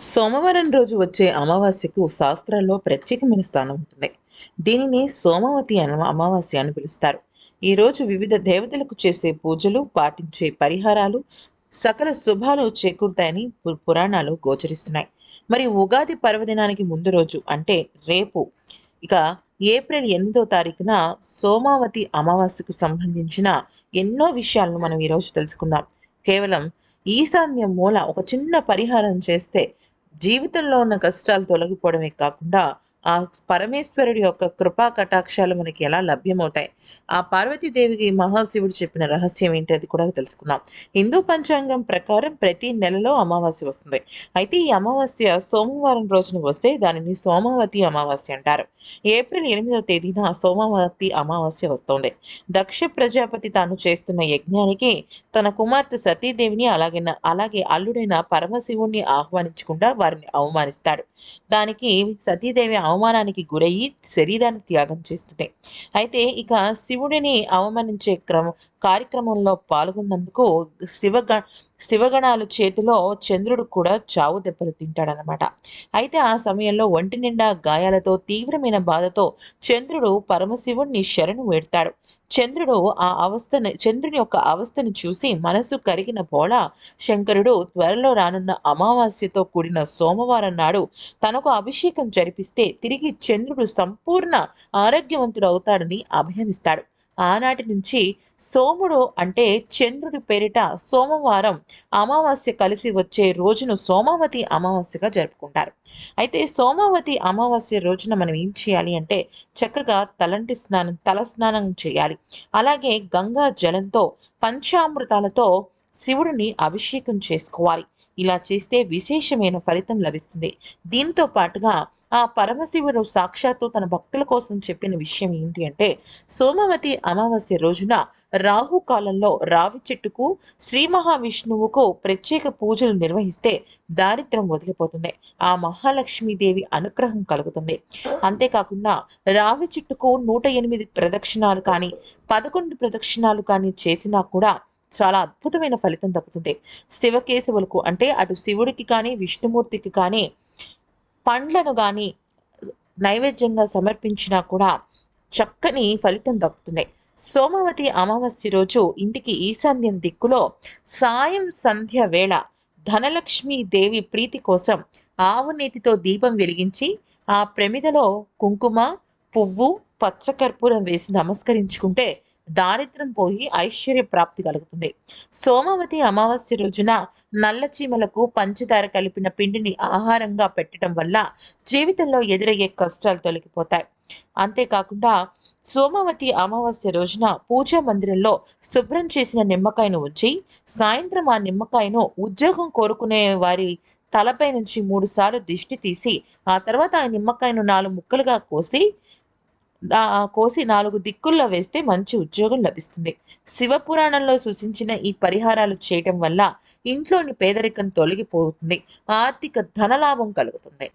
సోమవారం రోజు వచ్చే అమావాస్యకు శాస్త్రాల్లో ప్రత్యేకమైన స్థానం ఉంటుంది. దీనిని సోమవతి అన అమావాస్య అని పిలుస్తారు. ఈ రోజు వివిధ దేవతలకు చేసే పూజలు పాటించే పరిహారాలు సకల శుభాలు చేకూరుతాయని పు- పురాణాలు గోచరిస్తున్నాయి. మరి ఉగాది పర్వదినానికి ముందు రోజు అంటే రేపు ఇక ఏప్రిల్ ఎనిమిదో తారీఖున సోమావతి అమావాస్యకు సంబంధించిన ఎన్నో విషయాలను మనం ఈరోజు తెలుసుకుందాం. కేవలం ఈశాన్య మూల ఒక చిన్న పరిహారం చేస్తే జీవితంలో ఉన్న కష్టాలు తొలగిపోవడమే కాకుండా ఆ పరమేశ్వరుడి యొక్క కృపా కటాక్షాలు మనకి ఎలా లభ్యమవుతాయి? ఆ పార్వతీదేవికి మహాశివుడు చెప్పిన రహస్యం ఏంటి అది కూడా తెలుసుకుందాం. హిందూ పంచాంగం ప్రకారం ప్రతి నెలలో అమావాస్య వస్తుంది. అయితే ఈ అమావాస్య సోమవారం రోజున వస్తే దానిని సోమావతి అమావాస్య అంటారు. ఏప్రిల్ ఎనిమిదవ తేదీన సోమావతి అమావాస్య వస్తుంది. దక్ష ప్రజాపతి తాను చేస్తున్న యజ్ఞానికి తన కుమార్తె సతీదేవిని అలాగే అలాగే అల్లుడైన పరమశివుణ్ణి ఆహ్వానించకుండా వారిని అవమానిస్తాడు. దానికి సతీదేవి అవమానానికి గురయ్యి శరీరాన్ని త్యాగం చేస్తుంది. అయితే ఇక శివుడిని అవమానించే క్రమం కార్యక్రమంలో పాల్గొన్నందుకు శివగ శివగణాల చేతిలో చంద్రుడు కూడా చావు దెబ్బలు తింటాడనమాట అయితే ఆ సమయంలో ఒంటి నిండా గాయాలతో తీవ్రమైన బాధతో చంద్రుడు పరమశివుణ్ణి శరణు వేడతాడు. చంద్రుడు ఆ అవస్థని చంద్రుని యొక్క అవస్థని చూసి మనసు కరిగిన పోల శంకరుడు త్వరలో రానున్న అమావాస్యతో కూడిన సోమవారం నాడు తనకు అభిషేకం జరిపిస్తే తిరిగి చంద్రుడు సంపూర్ణ ఆరోగ్యవంతుడు అవుతాడని అభయమిస్తాడు. ఆనాటి నుంచి సోముడు అంటే చంద్రుడి పేరిట సోమవారం అమావాస్య కలిసి వచ్చే రోజును సోమావతి అమావాస్యగా జరుపుకుంటారు. అయితే సోమావతి అమావాస్య రోజున మనం ఏం చేయాలి అంటే చక్కగా తలంటి స్నానం తల స్నానం చేయాలి. అలాగే గంగా జలంతో పంచామృతాలతో శివుడిని అభిషేకం చేసుకోవాలి. ఇలా చేస్తే విశేషమైన ఫలితం లభిస్తుంది. దీంతో పాటుగా ఆ పరమశివుడు సాక్షాత్తు తన భక్తుల కోసం చెప్పిన విషయం ఏంటి అంటే సోమవతి అమావాస్య రోజున రాహు కాలంలో రావి చెట్టుకు శ్రీ మహావిష్ణువుకు ప్రత్యేక పూజలు నిర్వహిస్తే దారిద్ర్యం వదిలిపోతుంది. ఆ మహాలక్ష్మీదేవి అనుగ్రహం కలుగుతుంది. అంతేకాకుండా రావి చెట్టుకు నూట ఎనిమిది ప్రదక్షిణాలు కానీ పదకొండు ప్రదక్షిణాలు కానీ చేసినా కూడా చాలా అద్భుతమైన ఫలితం దక్కుతుంది. శివకేశవులకు అంటే అటు శివుడికి కానీ విష్ణుమూర్తికి కానీ పండ్లను కానీ నైవేద్యంగా సమర్పించినా కూడా చక్కని ఫలితం దక్కుతుంది. సోమవతి అమావాస్య రోజు ఇంటికి ఈశాన్యం దిక్కులో సాయం సంధ్య వేళ ధనలక్ష్మీ దేవి ప్రీతి కోసం ఆవు నేతితో దీపం వెలిగించి ఆ ప్రమిదలో కుంకుమ పువ్వు పచ్చకర్పూరం వేసి నమస్కరించుకుంటే దారిద్రం పోయి ఐశ్వర్య ప్రాప్తి కలుగుతుంది. సోమవతి అమావాస్య రోజున నల్ల చీమలకు పంచదార కలిపిన పిండిని ఆహారంగా పెట్టడం వల్ల జీవితంలో ఎదురయ్యే కష్టాలు తొలగిపోతాయి. అంతేకాకుండా సోమవతి అమావాస్య రోజున పూజా మందిరంలో శుభ్రం చేసిన నిమ్మకాయను ఉంచి సాయంత్రం ఆ నిమ్మకాయను ఉద్యోగం కోరుకునే వారి తలపై నుంచి మూడు సార్లు దిష్టి తీసి ఆ తర్వాత ఆ నిమ్మకాయను నాలుగు ముక్కలుగా కోసి కోసి నాలుగు దిక్కుల్లో వేస్తే మంచి ఉద్యోగం లభిస్తుంది. శివపురాణంలో సూచించిన ఈ పరిహారాలు చేయటం వల్ల ఇంట్లోని పేదరికం తొలగిపోతుంది. ఆర్థిక ధనలాభం కలుగుతుంది.